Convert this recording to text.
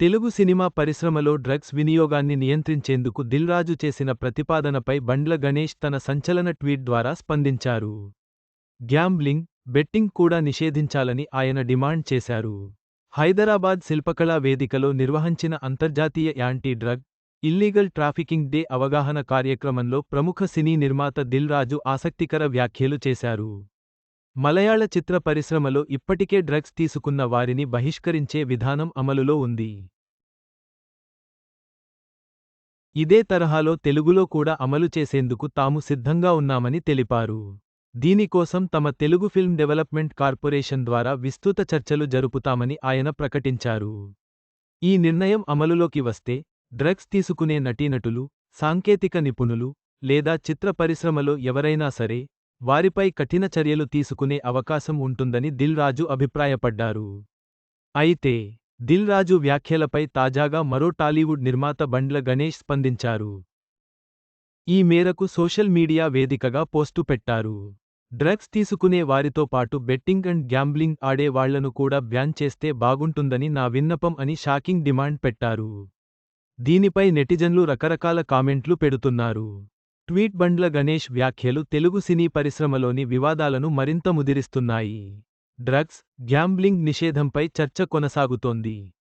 Telugu cinema పరిశ్రమలో drugs వినియోగాన్ని నియంత్రించేందుకు దిల్రాజు చేసిన ప్రతిపాదనపై బండ్ల గణేష్ తన సంచలన ట్వీట్ ద్వారా స్పందించారు. గ్యాంబ్లింగ్ బెట్టింగ్ కూడా నిషేధించాలని ఆయన డిమాండ్ చేశారు. హైదరాబాద్ శిల్పకళా వేదికలో నిర్వహించిన అంతర్జాతీయ anti drug illegal trafficking day అవగాహన కార్యక్రమంలో ప్రముఖ సినీ నిర్మాత దిల్ రాజు ఆసక్తికర వ్యాఖ్యలు చేశారు. మలయాళ చిత్ర పరిశ్రమలో ఇప్పటికే డ్రగ్స్ తీసుకున్న వారిని బహిష్కరించే విధానం అమలులో ఉంది. ఇదే తరహాలో తెలుగులో కూడా అమలు చేసేందుకు తాము సిద్ధంగా ఉన్నామని తెలిపారు. దీనికోసం తమ తెలుగు ఫిల్మ్ డెవలప్మెంట్ కార్పొరేషన్ ద్వారా విస్తృత చర్చలు జరుపుతామని ఆయన ప్రకటించారు. ఈ నిర్ణయం అమలులోకి వస్తే డ్రగ్స్ తీసుకునే నటీనటులు సాంకేతిక నిపుణులు లేదా చిత్ర పరిశ్రమలో ఎవరైనా సరే వారిపై కఠిన చర్యలు తీసుకునే అవకాశం ఉంటుందని దిల్ రాజు అభిప్రాయపడ్డారు. అయితే దిల్ రాజు వ్యాఖ్యలపై తాజాగా మరో టాలీవుడ్ నిర్మాత బండ్ల గణేష్ స్పందించారు. ఈ మేరకు సోషల్ మీడియా వేదికగా పోస్టు పెట్టారు. డ్రగ్స్ తీసుకునే వారితో పాటు బెట్టింగ్ అండ్ గ్యాంబ్లింగ్ ఆడే వాళ్ళను కూడా బ్యాన్ చేస్తే బాగుంటుందని నా విన్నపం అని షాకింగ్ డిమాండ్ పెట్టారు. దీనిపై నెటిజన్లు రకరకాల కామెంట్లు పెడుతున్నారు. ట్వీట్ బండ్ల గణేష్ వ్యాఖ్యలు తెలుగు సినీ పరిశ్రమలోని వివాదాలను మరింత ముదిరిస్తున్నాయి. డ్రగ్స్ గ్యాంబ్లింగ్ నిషేధంపై చర్చ కొనసాగుతోంది.